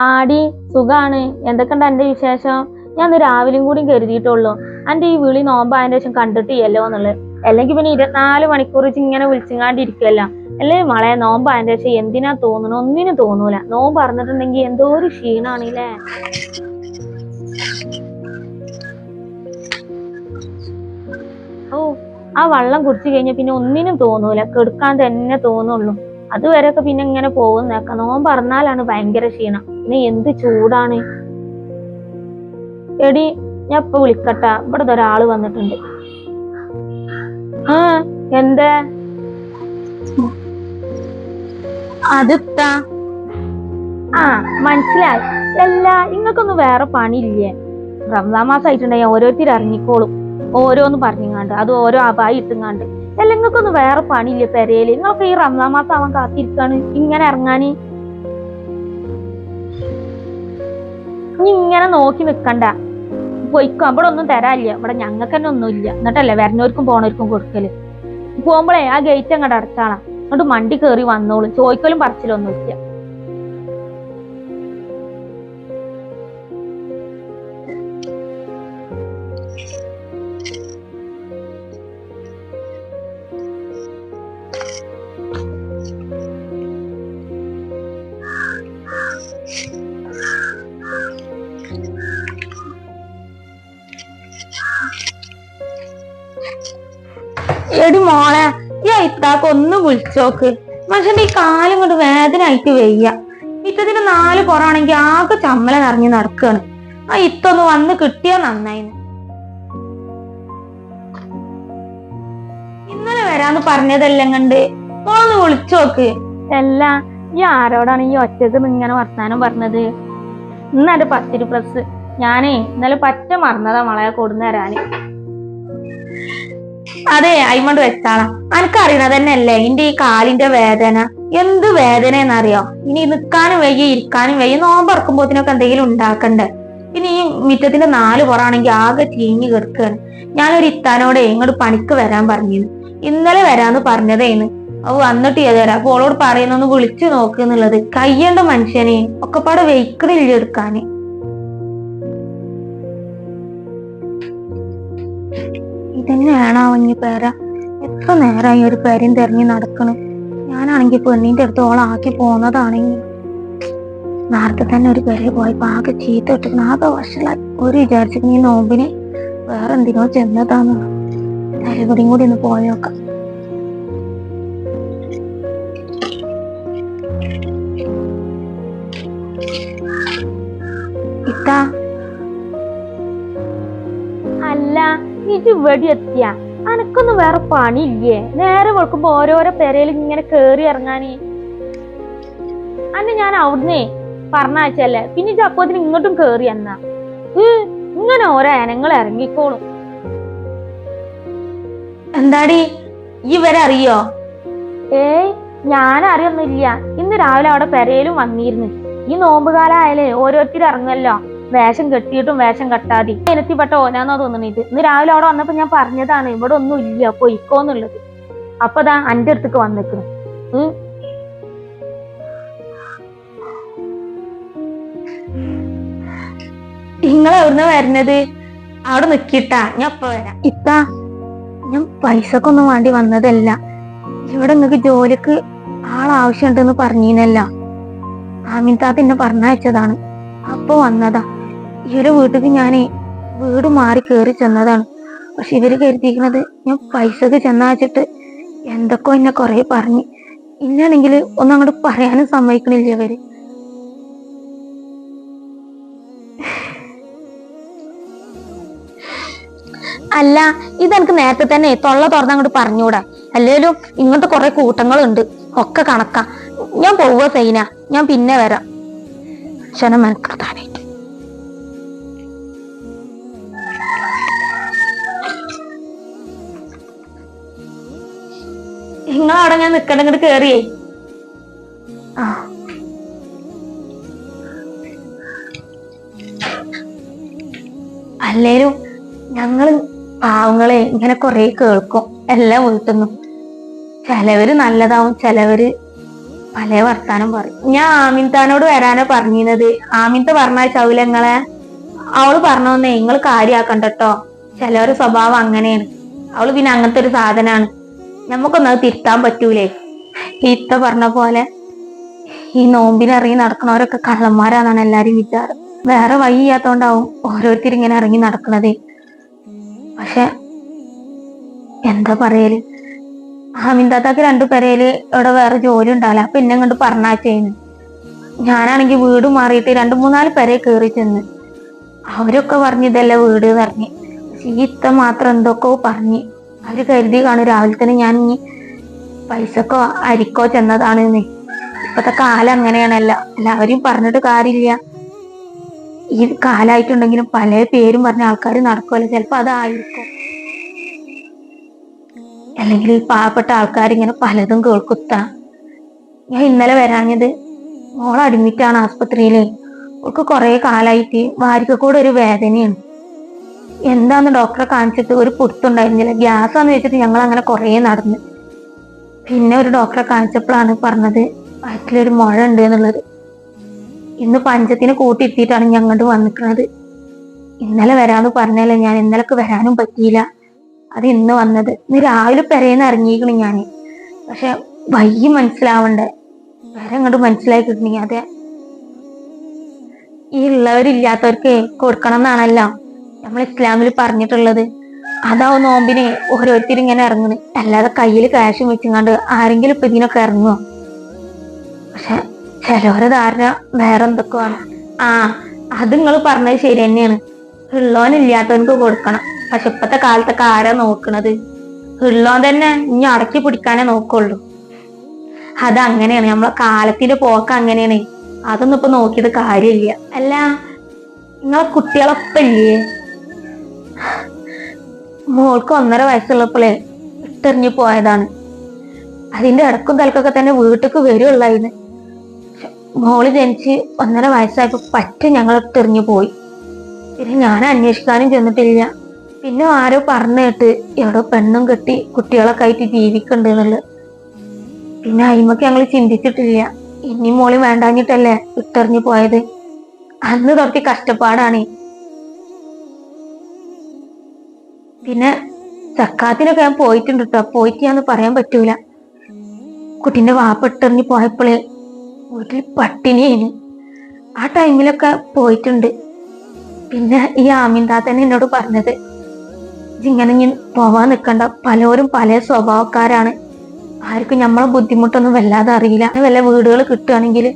ആടി സുഖാണ്. എന്തൊക്കെയുണ്ട് എന്റെ വിശേഷം? ഞാൻ രാവിലെയും കൂടി കരുതിയിട്ടുള്ളൂ. എന്റെ ഈ വിളി നോമ്പ് അതിന്റെ ശേഷം കണ്ടിട്ടില്ലല്ലോ എന്നുള്ളത്. അല്ലെങ്കിൽ പിന്നെ ഇരുപത്തിനാല് മണിക്കൂർ വെച്ച് ഇങ്ങനെ വിളിച്ചിങ്ങാണ്ടിരിക്കല്ല അല്ലേ മളെ നോമ്പ് അതിന്റെ ശേഷം എന്തിനാ തോന്നുന്നു ഒന്നിനും തോന്നൂല. നോമ്പ് പറഞ്ഞിട്ടുണ്ടെങ്കിൽ എന്തോ ഒരു ക്ഷീണാണല്ലേ? ഓ ആ വെള്ളം കുടിച്ചു കഴിഞ്ഞാൽ പിന്നെ ഒന്നിനും തോന്നൂല. കെടുക്കാൻ തന്നെ തോന്നുള്ളൂ. അതുവരെയൊക്കെ പിന്നെ ഇങ്ങനെ പോകുന്നേക്കാം നോമ്പ് പറഞ്ഞാലാണ് ഭയങ്കര ക്ഷീണം. പിന്നെ എന്ത് ചൂടാണ്? എടി ഞാൻ ഇപ്പൊ വിളിക്കട്ട. ഇവിടെ ഒരാൾ വന്നിട്ടുണ്ട്. ആ എന്തേ? അതിത്താ. ആ മനസ്സിലായി. അല്ല ഇങ്ങക്കൊന്നും വേറെ പണിയില്ലേ? റംസാൻ മാസം ആയിട്ടുണ്ടെങ്കിൽ ഓരോരുത്തർ ഇറങ്ങിക്കോളും. ഓരോന്ന് പറഞ്ഞിങ്ങാണ്ട്. അത് ഓരോ അപായി ഇട്ടുങ്ങാണ്ട്. അല്ല നിങ്ങൾക്കൊന്നും വേറെ പണിയില്ലേ പെരയിൽ നിങ്ങൾക്ക് ഈ റംസാൻ മാസം ആവാൻ കാത്തിരിക്കാണ്. ഇങ്ങനെ ഇറങ്ങാന്? ഇനി ഇങ്ങനെ നോക്കി നിക്കണ്ട. പൊയ്ക്കോ ഇവിടെ ഒന്നും തരാനില്ല. ഇവിടെ ഞങ്ങൾക്ക് തന്നെ ഒന്നുമില്ല. എന്നിട്ടല്ലേ വരുന്നവർക്കും പോണവർക്കും കൊടുക്കൽ? പോകുമ്പോഴേ ആ ഗേറ്റ് അങ്ങോട്ട് അടച്ചാളാം. എന്നിട്ട് മണ്ടി കയറി വന്നോളും. ചോദിക്കലും പറച്ചിലൊന്നും എടി മോളെ ഈ ഇത്താക്ക് ഒന്ന് വിളിച്ചോക്ക്. മനുഷ്യന്റെ ഈ കാലം കൊണ്ട് വേദന ആയിട്ട് വയ്യ. ഇത്തതിന് നാല് പുറാണെങ്കിൽ ആകെ ചമ്മല നിറഞ്ഞ് നടക്കാണ്. ആ ഇത്തൊന്ന് വന്ന് കിട്ടിയാ നന്നായി ഇന്നലെ വരാന്ന് പറഞ്ഞതെല്ലാം കണ്ട്? മോളൊന്ന് വിളിച്ചോക്ക്. അല്ല ഈ ആരോടാണ് ഈ ഒറ്റയ്ക്ക് ഇങ്ങനെ വർത്താനം പറഞ്ഞത്? ഇന്നത് പത്തിരി പ്ലസ് ഞാനേ ഇന്നലെ പറ്റ മറന്നതാ മളയെ കൊടുന്നു തരാന്. അതെ അയിമണ്ട് വെച്ചാളാ. അനക്കറിയണത് തന്നെയല്ലേ എന്റെ ഈ കാലിന്റെ വേദന. എന്ത് വേദന എന്നറിയോ ഇനി നിൽക്കാനും വയ്യ ഇരിക്കാനും വയ്യ നോമ്പറക്കുമ്പോത്തിനൊക്കെ എന്തെങ്കിലും ഉണ്ടാക്കണ്ടേ? പിന്നെ ഈ മിറ്റത്തിന്റെ നാല് പുറാണെങ്കിൽ ആകെ ചീഞ്ഞു കിടക്കാണ്. ഞാനൊരു ഇത്താനോടെ ഇങ്ങോട്ട് പണിക്ക് വരാൻ പറഞ്ഞിരുന്നു ഇന്നലെ വരാന്ന് പറഞ്ഞതേന്ന്. അവ വന്നിട്ട് ഏതേരാ അപ്പൊ ഓളോട് പറയുന്നൊന്ന് വിളിച്ചു നോക്കുന്നുള്ളത് കയ്യേണ്ട മനുഷ്യനെ ഒക്കെപ്പാടെ വെയ്ക്കണില്ല എടുക്കാന്. ഇതന്നെയാണോ അവഞ്ഞ് പേര? എത്ര നേരമായി ഒരു പേരും തെരഞ്ഞു നടക്കണു. ഞാനാണെങ്കിൽ പെണ്ണിന്റെ അടുത്ത് ഓളാക്കി പോന്നതാണെങ്കിൽ നേരത്തെ തന്നെ ഒരു പേരെ പോയപ്പോ ആകെ ചീത്ത ഇട്ടിരുന്നു ആകെ വഷളായി. ഒരു വിചാരിച്ചിരുന്നു ഈ നോമ്പിനെ വേറെ എന്തിനോ ചെന്നതാന്ന് എല്ലാവരും കൂടി ഒന്ന് പോയോക്കാം ഇത്താ ഇത് ഇവിടെ എത്തിയ അനക്കൊന്നും വേറെ പണിയില്ലേ? നേരെ വെളുക്കുമ്പോ ഓരോരോ പെരയിൽ ഇങ്ങനെ കേറി ഇറങ്ങാന്. അന്നെ ഞാൻ അവിടുന്ന് പറഞ്ഞയച്ചല്ലേ പിന്നെ ഇജ്ജ് അപ്പോത്തിന് ഇങ്ങോട്ടും കേറി എന്നാ ഇങ്ങനെ ഓരോ അനങ്ങൾ ഇറങ്ങിക്കോളും. എന്താടി? ഈ വരെ അറിയോ? ഏയ് ഞാൻ അറിയൊന്നുമില്ല. ഇന്ന് രാവിലെ അവിടെ പെരയിലും വന്നിരുന്നു. ഈ നോമ്പുകാലം ആയാലേ ഓരോരുത്തർ ഇറങ്ങല്ലോ വേഷം കെട്ടിയിട്ടും വേഷം കെട്ടാതെ ഇനത്തിപ്പെട്ട ഓനാന്നോ തോന്നുന്നത് ഇന്ന് രാവിലെ അവിടെ വന്നപ്പോ ഞാൻ പറഞ്ഞതാണ് ഇവിടെ ഒന്നും ഇല്ല പൊയ്ക്കോന്നുള്ളത് അപ്പൊ ദാ അന്റെ അടുത്തേക്ക് വന്നിക്കുന്നു നിങ്ങൾ എവിടുന്ന വരുന്നത്? അവിടെ നിക്കിട്ടാ. ഞാൻ ഇപ്പൊ വരാം. ഇത്താ ഞാൻ പൈസക്കൊന്നും വേണ്ടി വന്നതല്ല. ഇവിടെ നിങ്ങക്ക് ജോലിക്ക് ആളാവശ്യമുണ്ടെന്ന് പറഞ്ഞീനല്ല. ആമിൻതാത്ത എന്നെ പറഞ്ഞയച്ചതാണ്. അപ്പൊ വന്നതാ. ഇവരെ വീട്ടിക്ക് ഞാൻ വീട് മാറി കയറി ചെന്നതാണ്. പക്ഷെ ഇവർ കരുതിയിരിക്കുന്നത് ഞാൻ പൈസക്ക് ചെന്നാച്ചിട്ട് എന്തൊക്കെ എന്നെ കുറെ പറഞ്ഞു. ഇന്നാണെങ്കിൽ ഒന്നും അങ്ങോട്ട് പറയാനും സമ്മതിക്കണില്ല ഇവർ. അല്ല ഇതെനിക്ക് നേരത്തെ തന്നെ തൊള്ള തുറന്ന് അങ്ങോട്ട് പറഞ്ഞൂടാ. അല്ലേലും ഇങ്ങനത്തെ കുറെ കൂട്ടങ്ങളുണ്ട്. ഒക്കെ കണക്കാ. ഞാൻ പോവുക സൈന. ഞാൻ പിന്നെ വരാം. ക്ഷണം മെനക്കെടുത്താനായിട്ട് നിങ്ങളവിടെ ഞാൻ നിക്കണ്ട ഇങ്ങോട്ട് കേറിയേ. അല്ലേലും ഞങ്ങൾ പാവങ്ങളെ ഇങ്ങനെ കൊറേ കേൾക്കും എല്ലാം വീട്ടിന്നും ചിലവര് നല്ലതാവും ചിലവര് പല വർത്താനം പറയും. ഞാൻ ആമിൻതാനോട് വരാനോ പറഞ്ഞിരുന്നത്. ആമിൻത പറഞ്ഞ ചൗലങ്ങളെ അവൾ പറഞ്ഞോന്നേ നിങ്ങൾ കാര്യാക്കണ്ടോ ചിലവരുടെ സ്വഭാവം അങ്ങനെയാണ് അവൾ പിന്നെ അങ്ങനത്തെ ഒരു സാധനാണ്. നമുക്കൊന്നും അത് തിരുത്താൻ പറ്റൂലേ? ഇത്ത പറഞ്ഞ പോലെ ഈ നോമ്പിനിറങ്ങി നടക്കുന്നവരൊക്കെ കള്ളന്മാരാന്നാണ് എല്ലാരും വിചാരം. വേറെ വഴിയാത്തോണ്ടാവും ഓരോരുത്തർ ഇങ്ങനെ ഇറങ്ങി നടക്കണതേ പക്ഷെ എന്താ പറയൽ? അമിന്താത്താക്ക് രണ്ടു പേരേൽ ഇവിടെ വേറെ ജോലി ഉണ്ടാവില്ല. അപ്പൊ എന്നെ കൊണ്ട് പറഞ്ഞാച്ചേന്ന് ഞാനാണെങ്കിൽ വീട് മാറിയിട്ട് രണ്ടു മൂന്നാൽ പേരെ കയറി ചെന്ന് അവരൊക്കെ പറഞ്ഞു ഇതല്ല വീട് പറഞ്ഞ്. ഈ ഇത്ത മാത്രം എന്തൊക്കെ പറഞ്ഞ്. അവർ കരുതി കാണും രാവിലെ തന്നെ ഞാൻ ഇനി പൈസക്കോ അരിക്കോ ചെന്നതാണ് ഇപ്പത്തെ കാലം അങ്ങനെയാണല്ല. എല്ലാവരും പറഞ്ഞിട്ട് കാര്യമില്ല. ഈ കാലായിട്ടുണ്ടെങ്കിലും പല പേരും പറഞ്ഞ ആൾക്കാർ നടക്കുമല്ലോ ചിലപ്പോ അതായിരിക്കും. അല്ലെങ്കിൽ ഈ പാവപ്പെട്ട ആൾക്കാർ ഇങ്ങനെ പലതും കേൾക്കുത്ത. ഞാൻ ഇന്നലെ വരാഞ്ഞത് മോൾ അഡ്മിറ്റ് ആണ് ആസ്പത്രിയിൽ അവൾക്ക് കുറെ കാലായിട്ട് വാരിക്കക്കൂടെ ഒരു വേദനയാണ്. എന്താന്ന് ഡോക്ടറെ കാണിച്ചിട്ട് ഒരു പുറത്തുണ്ടായിരുന്നില്ല ഗ്യാസ് ആണെന്ന് വെച്ചിട്ട് ഞങ്ങൾ അങ്ങനെ കുറേ നടന്ന്. പിന്നെ ഒരു ഡോക്ടറെ കാണിച്ചപ്പോഴാണ് പറഞ്ഞത് വയറ്റിലൊരു മുഴ ഉണ്ട് എന്നുള്ളത്. ഇന്ന് പഞ്ചത്തിന് കൂട്ടിയിട്ടിട്ടാണ് ഞാൻ അങ്ങോട്ട് വന്നിക്കുന്നത് ഇന്നലെ വരാന്ന് പറഞ്ഞാലേ ഞാൻ ഇന്നലേക്ക് വരാനും പറ്റിയില്ല. അത് ഇന്ന് വന്നത്. ഇന്ന് രാവിലെ പെരേന്ന് ഇറങ്ങിയിരിക്കണു ഞാൻ പക്ഷെ വയ്യ മനസ്സിലാവണ്ടേ? വേറെ അങ്ങോട്ട് മനസ്സിലായി കിട്ടണി അതെ. ഈ ഉള്ളവരില്ലാത്തവർക്ക് കൊടുക്കണം എന്നാണല്ലോ നമ്മൾ ഇസ്ലാമിൽ പറഞ്ഞിട്ടുള്ളത്. അതാ നോമ്പിനെ ഓരോരുത്തരിങ്ങനെ ഇറങ്ങുന്നു. അല്ലാതെ കയ്യിൽ കാശും വെച്ചുങ്ങാണ്ട് ആരെങ്കിലും ഇപ്പൊ ഇതിനൊക്കെ ഇറങ്ങുമോ പക്ഷെ ചിലവരെ ധാരണ വേറെ എന്തൊക്കെയാണ്? ആ അത് നിങ്ങൾ പറഞ്ഞത് ശരി തന്നെയാണ്. ഉള്ളവനില്ലാത്തവനക്ക് കൊടുക്കണം. പക്ഷെ ഇപ്പത്തെ കാലത്തൊക്കെ ആരാ നോക്കണത്? ഉള്ളവൻ തന്നെ ഇനി അടക്കി പിടിക്കാനേ നോക്കുള്ളൂ. അത് അങ്ങനെയാണ്. നമ്മളെ കാലത്തിന്റെ പോക്ക് അങ്ങനെയാണ്. അതൊന്നും ഇപ്പൊ നോക്കിയത് കാര്യമില്ല. അല്ല നിങ്ങളെ കുട്ടികളൊപ്പം ഇല്ലേ? മോൾക്ക് ഒന്നര വയസ്സുള്ളപ്പോഴേ ഇട്ടെറിഞ്ഞു പോയതാണ്. അതിന്റെ ഇടക്കും തലക്കൊക്കെ തന്നെ വീട്ടിക്ക് വരുള്ളായിരുന്നു. മോൾ ജനിച്ച് ഒന്നര വയസ്സായപ്പോ പറ്റ ഞങ്ങൾ ഇട്ടെറിഞ്ഞു പോയി. പിന്നെ ഞാൻ അന്വേഷിക്കാനും ചെന്നിട്ടില്ല. പിന്നെ ആരോ പറഞ്ഞു കേട്ട് എവിടെ പെണ്ണും കെട്ടി കുട്ടികളൊക്കെ ആയിട്ട് ജീവിക്കണ്ട് എന്നുള്ളത്. പിന്നെ അയിമക്ക് ഞങ്ങൾ ചിന്തിച്ചിട്ടില്ല. ഇനി മോളി വേണ്ടാഞ്ഞിട്ടല്ലേ ഇട്ടെറിഞ്ഞു പോയത്. അന്ന് തൊട്ട് കഷ്ടപ്പാടാണ്. പിന്നെ സക്കാത്തിനൊക്കെ ഞാൻ പോയിട്ടുണ്ട് കേട്ടോ പോയിട്ട് ഞാൻ പറയാൻ പറ്റൂല. കുട്ടീന്റെ വാപ്പ ഇട്ടെറിഞ്ഞു പോയപ്പോഴേ വീട്ടിൽ പട്ടിണിയാണ് ആ ടൈമിലൊക്കെ പോയിട്ടുണ്ട്. പിന്നെ ഈ ആമിന്താത്തന്നെ എന്നോട് പറഞ്ഞത് ഇങ്ങനെ ഞാൻ പോവാൻ നിൽക്കണ്ട പലരും പല സ്വഭാവക്കാരാണ്. ആർക്കും നമ്മളെ ബുദ്ധിമുട്ടൊന്നും വല്ലാതെ അറിയില്ല. വല്ല വീടുകൾ കിട്ടുകയാണെങ്കിൽ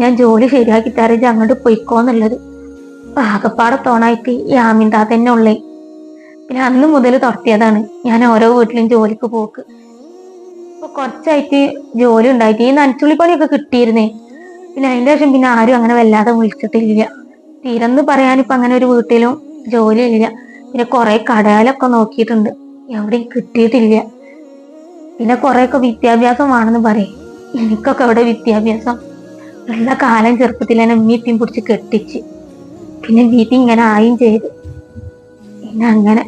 ഞാൻ ജോലി ശരിയാക്കി തരാം. ഇജ്ജ് അങ്ങോട്ട് പൊയ്ക്കോന്നുള്ളത്. ആകപ്പാടെ തോണായിട്ട് ഈ ആമിന്താ തന്നെ ഉള്ളേ. പിന്നെ അന്ന് മുതൽ തുടത്തിയതാണ് ഞാൻ ഓരോ വീട്ടിലും ജോലിക്ക് പോക്ക്. ഇപ്പൊ കുറച്ചായിട്ട് ജോലി ഉണ്ടായിട്ട് ഈ നനച്ചുള്ളി പണിയൊക്കെ കിട്ടിയിരുന്നേ. പിന്നെ അതിന്റെ ശേഷം പിന്നെ ആരും അങ്ങനെ വല്ലാതെ വിളിച്ചിട്ടില്ല. തീരെന്ന് പറയാൻ ഇപ്പൊ അങ്ങനെ ഒരു വീട്ടിലും ജോലി ഇല്ല പിന്നെ കുറെ കടയിലൊക്കെ നോക്കിയിട്ടുണ്ട്. എവിടെയും കിട്ടിയിട്ടില്ല. പിന്നെ കുറെയൊക്കെ വിദ്യാഭ്യാസം വേണമെന്ന് പറയും. എനിക്കൊക്കെ അവിടെ വിദ്യാഭ്യാസം ഉള്ള കാലം ചെറുപ്പത്തിൽ തന്നെ ഉമ്മീത്തിയും പിടിച്ച് കെട്ടിച്ച്. പിന്നെ വീട്ടിൽ ഇങ്ങനെ ആയും ചെയ്ത്. പിന്നെ അങ്ങനെ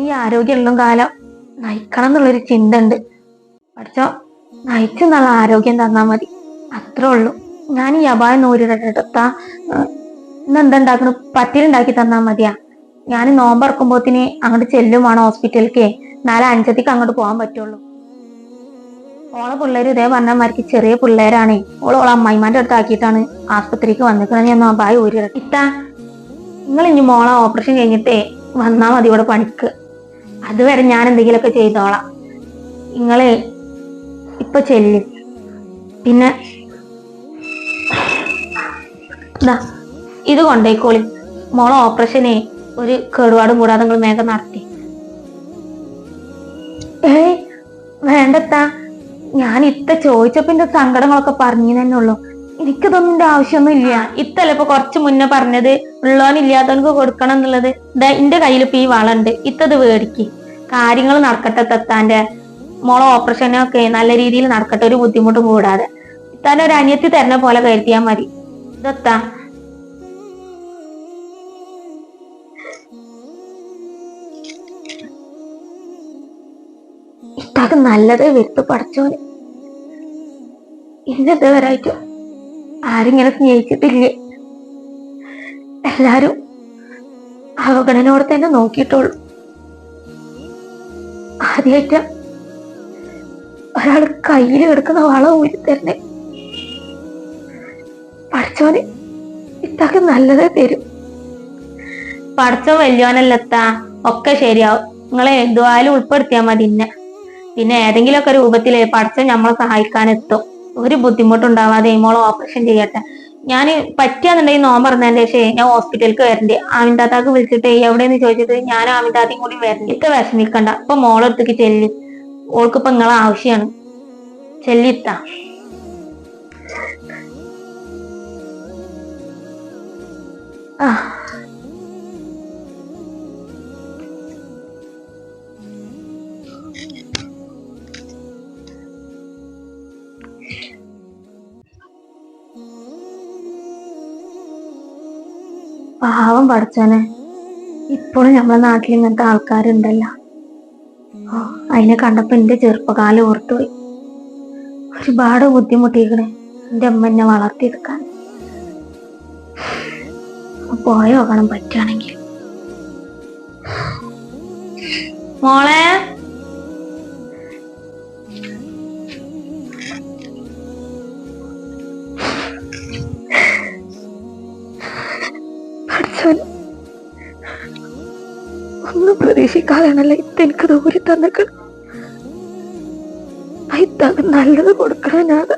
ഈ ആരോഗ്യമുള്ള കാലം നയിക്കണം എന്നുള്ളൊരു ചിന്ത ഉണ്ട് പഠിച്ചോ? നയിച്ചു നല്ല ആരോഗ്യം തന്നാൽ മതി. അത്രേ ഉള്ളൂ. ഞാൻ ഈ അപായം നൂരിടത്ത ഇന്ന് എന്താ ഉണ്ടാക്കണ പത്തിലുണ്ടാക്കി തന്നാൽ മതിയാ. ഞാൻ നോമ്പറക്കുമ്പോത്തിന് അങ്ങോട്ട് ചെല്ലുമാണ് ഹോസ്പിറ്റലിലേക്ക് നാളെ അഞ്ചത്തേക്ക് അങ്ങോട്ട് പോകാൻ പറ്റുള്ളൂ. ഓളെ പിള്ളേർ ഇതേ പറഞ്ഞമാർക്ക് ചെറിയ പിള്ളേരാണേ. ഓളെ ഓളെ അമ്മായിമാന്റെ അടുത്ത് ആക്കിയിട്ടാണ് ആസ്പത്രിക്ക് വന്നിരിക്കുന്നത് ഞാൻ നോമ്പായി ഊരി ഇത്ത നിങ്ങൾ ഇനി മോളെ ഓപ്പറേഷൻ കഴിഞ്ഞിട്ടേ വന്നാൽ മതി ഇവിടെ പണിക്ക്. അതുവരെ ഞാൻ എന്തെങ്കിലുമൊക്കെ ചെയ്തോളാം. നിങ്ങളെ ഇപ്പൊ ചെല്ലി. പിന്നെ ഇത് കൊണ്ടേക്കോളി മോളെ ഓപ്പറേഷനെ ഒരു കേടുപാടും കൂടാതെ നിങ്ങൾ വേഗം നടത്തി. ഏയ് വേണ്ടത്താ. ഞാൻ ഇത്ത ചോദിച്ചപ്പോ എന്റെ സങ്കടങ്ങളൊക്കെ പറഞ്ഞു തന്നെ ഉള്ളു. എനിക്കിതൊന്നും ആവശ്യമൊന്നും ഇല്ല ഇത്തല്ല ഇപ്പൊ കുറച്ച് മുന്നേ പറഞ്ഞത്? ഉള്ളവനില്ലാത്തവനക്ക് കൊടുക്കണം എന്നുള്ളത്. ദാ എന്റെ കയ്യിൽ ഇപ്പൊ ഈ വളണ്ട്. ഇത്തത് വേടിക്ക്. കാര്യങ്ങൾ നടക്കട്ടെ തത്താന്റെ. മോളെ ഓപ്പറേഷനൊക്കെ നല്ല രീതിയിൽ നടക്കട്ടെ. ഒരു ബുദ്ധിമുട്ടും കൂടാതെ. ഇത്താൻ ഒരു അനിയത്തി തരുന്ന പോലെ കരുതിയാൽ മതി. ഇതെത്താ. ഇത്താക്ക് നല്ലതേ വരുത്തു പഠിച്ചോന് വരായിട്ടോ വരായിട്ട് ആരിങ്ങനെ സ്നേഹിച്ചിട്ടില്ലേ എല്ലാരും അവഗണനോട് തന്നെ നോക്കിയിട്ടുള്ളൂ. ആദ്യമായിട്ട് ഒരാൾ കയ്യിൽ കിടക്കുന്ന വള ഊരി തന്നെ പഠിച്ചോന് ഇത്താക്ക് നല്ലതേ തരും. പഠിച്ചോ വലിയോനല്ലെത്താ? ഒക്കെ ശരിയാവും. നിങ്ങളെ എന്തുവായാലും ഉൾപ്പെടുത്തിയാൽ മതി ഇന്നെ. പിന്നെ ഏതെങ്കിലുമൊക്കെ രൂപത്തിൽ പഠിച്ചോ നമ്മളെ സഹായിക്കാൻ എത്തും ഒരു ബുദ്ധിമുട്ടുണ്ടാവാതെ മോളെ ഓപ്പറേഷൻ ചെയ്യട്ടെ. ഞാൻ പറ്റിയാന്നുണ്ടെങ്കിൽ നോമ്പ് പറഞ്ഞതിന്റെ ശേഷം ഞാൻ ഹോസ്പിറ്റലിലേക്ക് വരണ്ടേ. ആമിൻതാത്താക്ക് വിളിച്ചിട്ട് എവിടെയെന്ന്? ചോദിച്ചിട്ട് ഞാൻ ആമിൻതാത്തയും കൂടി വരണ്ടേ. ഇത്ത വിഷമിക്കണ്ട ഇപ്പൊ മോളെടുത്തേക്ക് ചെല്ലി. ഓൾക്ക് ഇപ്പൊ നിങ്ങളെ ആവശ്യമാണ് ചെല്ലിത്ത ആ പാവം പഠിച്ചോനെ ഇപ്പോഴും നമ്മളെ നാട്ടിൽ ഇങ്ങനത്തെ ആൾക്കാരുണ്ടല്ലോ. അതിനെ കണ്ടപ്പോ എന്റെ ചെറുപ്പകാലം ഓർത്തുപോയി. ഒരുപാട് ബുദ്ധിമുട്ടിക്കണേ എന്റെ അമ്മ എന്നെ വളർത്തിയെടുക്കാൻ. പോയോ കാണാൻ പറ്റുകയാണെങ്കിൽ മോളെ. പഠിച്ചോൻ ഒന്നും പ്രതീക്ഷിക്കാതെയാണല്ലോ ഇതെനിക്ക് ദൂരെ തന്നിട്ട് നല്ലത് നല്ലത് കൊടുക്കണനാഥ